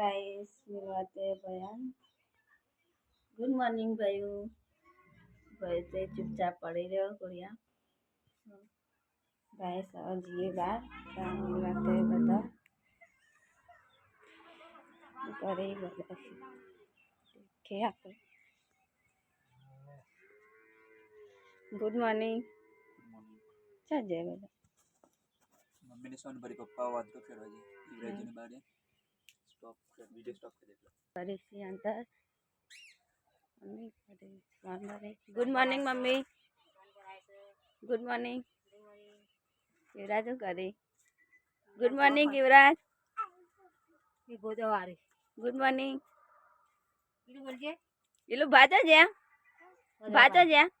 Guys મિલવાતે બયાન good morning ભાઈઓ ભાઈ તે ચૂપચાપ પડી રહ્યો કુડિયા ગાઈસ હવે જઈએ બહાર ત્યાં મિલવાતે બધા કરે બધા કે આપણે ગુડ મોર્નિંગ ચાલ જાય બધા મમ્મીને સોનભરી પપ્પા વાત તો ફેરવા છે ઇંગ્રેજીની બારે સ્ટોપ વીડિયો સ્ટોપ કરી દેલો કરીશી અંદર મમ્મી કરે નોર્મલી ગુડ મોર્નિંગ મમ્મી ગુડ મોર્નિંગ યુવરાજ શું કરી good morning Yuvraj Godavari good morning કીધું બોલજે પેલું ભાજો જ્યાં ભાજો જ્યાં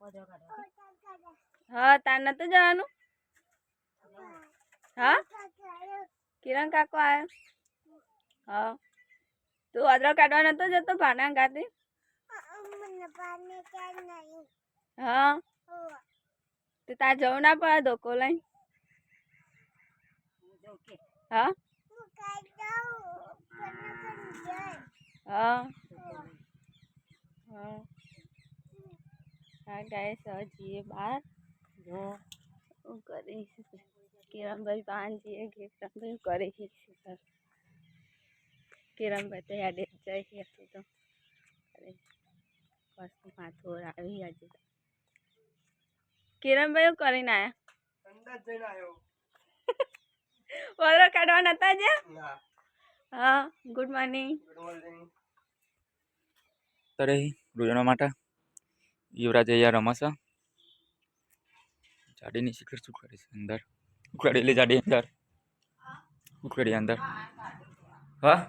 ગોદવા કાઢો હા તાર નતું જવાનું હા કિરણ કાકો આવ્યો હા. તું અદરક કાઢવા નતો જતો ભાના ગાતી? હા. તો તાર જવું ના પડે ધોકો લઈને? હા હા. હા હા. ગાઈસ હવે જઈએ બહાર. જો શું કરીશ. કિરણભાઈ પાન જઈએ કિરણભાઈ કરી છે કિરણભાઈ તો યાદ જ જાય છે હજુ તો. અરે બસ માથું આવી આજે કિરણભાઈ કરીને આવ્યા અંદાજ જઈને હતા ના. હા ગુડ મોર્નિંગ. Good morning. તરે રોજનો માટે યુવરાજ અહીંયા રમાશે જાડીની શિખર શું કરે છે અંદર? ઉખેડેલી જાડી અંદર. ઉખડી અંદર. હા?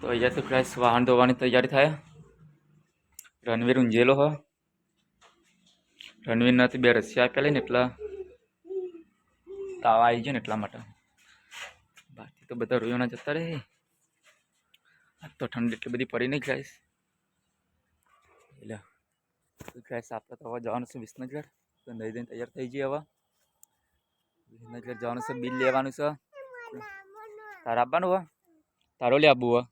તો અહીંયાથી ફ્રેશ વાહન ધોવાની તૈયારી થાય. રણવીર ઊંઝેલો હ. રણવીર નથી બે રસી આપેલી ને એટલા તાવ આવી ગયો ને એટલા માટે. બાકી તો બધા રોયોના જતા રહે. આજ તો ઠંડી એટલી બધી પડી નહીં ગાઈસ એટલે ગાઈસ આપણે તો હવે જવાનું છે વિસનગર. તો નહીં દઈને તૈયાર થઈ જઈએ હવે. વિસનગર જવાનું છે, બિલ લેવાનું છે. તારે આપવાનું હોય તારો લે આપવું હોય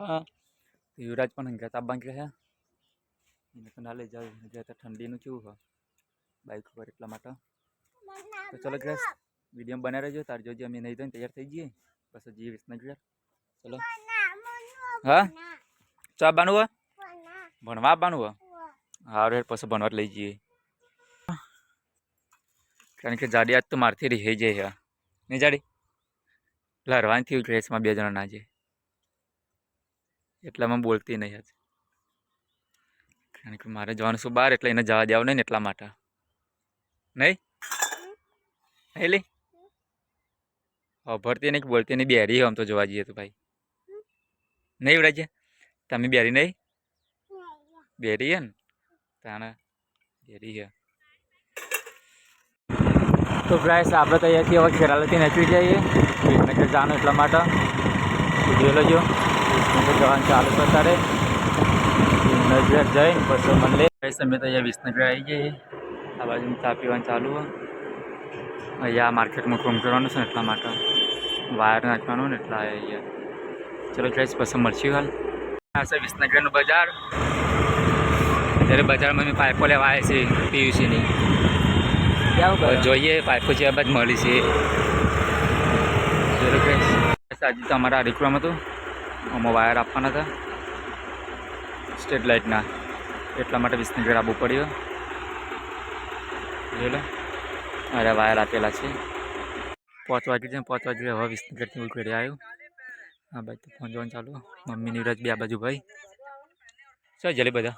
હા યુવરાજ પણ હંગાત આપવાનું કહે એને તો ના લઈ જાવ તો ઠંડીનું કેવું હોય બાઇક ઉપર એટલા માટે તો ચલો ગ્રેસ વીડિયો બનાવી રહેજો તાર જોજે અમે નહીં તો તૈયાર થઈ જઈએ બસ જઈએ વિસનગર ચલો હા ચા આપવાનું હોય ભણવા બાનું હોય હા રે પછી ભણવા લઈ જઈએ કારણ કે જાડિયાત તો મારથી રહી જાય છે. નહીં જાડી? લડવાની થયું ડ્રેસમાં બે જણા ના જાય. એટલામાં બોલતી નહીં આજે. કારણ કે મારે જવાનું શું બહાર, એટલે એને જવા દેવું નહીં ને એટલા માટે. નહીં? હેલી ભરતી નહીં બોલતી નહીં, બેરી આમ તો જોવા જઈએ તો ભાઈ. નહીં ઉડાય તમે બેરી નહીં? બેરી હે ને? તાણે બેરી હે તો પ્રાઇસ આપણે તો અહીંયાથી હવે ખેરાલાથી નીકળી જઈએ. વિસનગર જવાનું એટલા માટે. જોઈ લેજો. વિસનગર જવાનું ચાલુ છે અત્યારે. વિસનગર જઈને પછી મળે પ્રાઇસ અમે તો અહીંયા વિસનગર આવી જઈએ. આ બાજુ ચા પીવાનું ચાલુ હોય અહીંયા માર્કેટમાં કામ કરવાનું છે ને એટલા માટે. વાયર નાખવાનું ને એટલા અહીંયા. ચલો ગાઈસ પછી મળશું હાલ. આ છે વિસનગરનું બજાર. અત્યારે બજારમાં મેં પાઇપો લેવા આવે છે પીયુસીની. જોઈએ પાઇપો છે બાદ મળી છે. ચલો ગાઈસ આજે તો અમારા રિક્રમ હતું. આમાં વાયર આપવાના હતા. સ્ટ્રીટ લાઇટના એટલા માટે વિસનગર આવવું પડ્યું જોઈ લો. અરે વાયર આપેલા છે. પાંચ વાગે છે પાંચ વાગે હવે વિસનગરથી ઉકેડી આવ્યું. હા ભાઈ તો ફોન જોવાનું ચાલુ. મમ્મી નીરજ બે આ બાજુ ભાઈ. ચાલ જલ્દી બધા.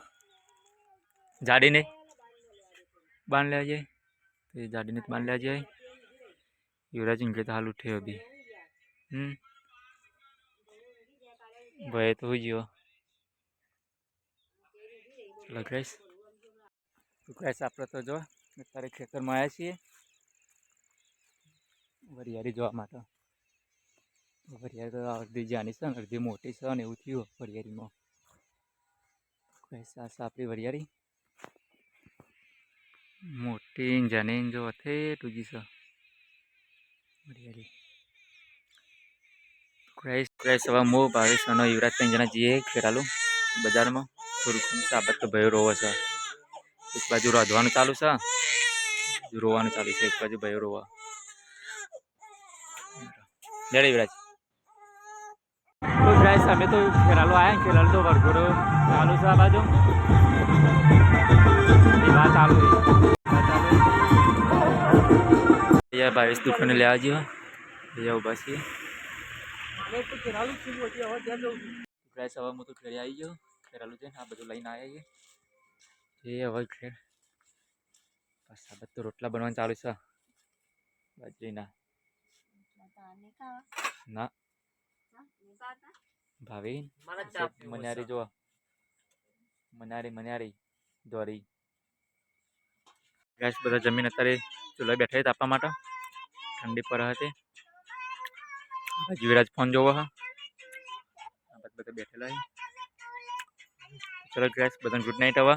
જાડીને. બાંધ લેવા જાય એ જાડીને બાંધ લેવા જાય યુવરાજ ઇનકે તો હાલ ઉઠે અભી હમ? ભાઈ તો હોઈ ગયો ચલો ગાઈસ તો આપણે તો જો, અત્યારે ખેતરમાં આવ્યા છીએ. વરિયાળી જોવા માટે. વરિયાળી તો અડધી જાની છે અડધી મોટી છે ને, એવું થયું વરિયાળીમાં. ગાઈસ આ આપણી વરિયાળી. મોટી જાને જો અથે ટુજી સ ક્રાઇસ ક્રાઇસ હવે મો ભાવેશ અને યુવરાજ ત્રણ જણા જઈએ ખેરાલું બજારમાં થોડુંક સાબત તો ભયો રોવા છે એક બાજુ રાંધવાનું ચાલુ છે રોવાનું ચાલુ છે એક બાજુ ભયો રોવા લેડે યુવરાજ તો ગાઈસ અમે તો ફેરાલો આવ્યા ફેરાલો તો વરઘોડો ચાલુ છે આ બાજુ વાત ચાલુ છે અહીંયા ભાવેશ દુકાને લેવા જઈએ અહીંયા ઊભા છીએ ગાઈસ હવે હું તો ઘરે આવી ગયો. ખેરાલુ છે આ બધું લઈને આવ્યા છીએ એ હવે ઘેર. બસ આ બધું રોટલા બનવાનું ચાલુ છે. બાજરીના. ના. ભાવી મનારી જો મનારી મનારી દોરી. ગેસ બધા જમીન અત્યારે ચૂલા બેઠા છે તાપવા માટે. ઠંડી પર હતી જીવરાજ ફોન જોવો હા બધા બેઠેલા ચલો ગ્રેસ બધા ગુડ નાઇટ હવે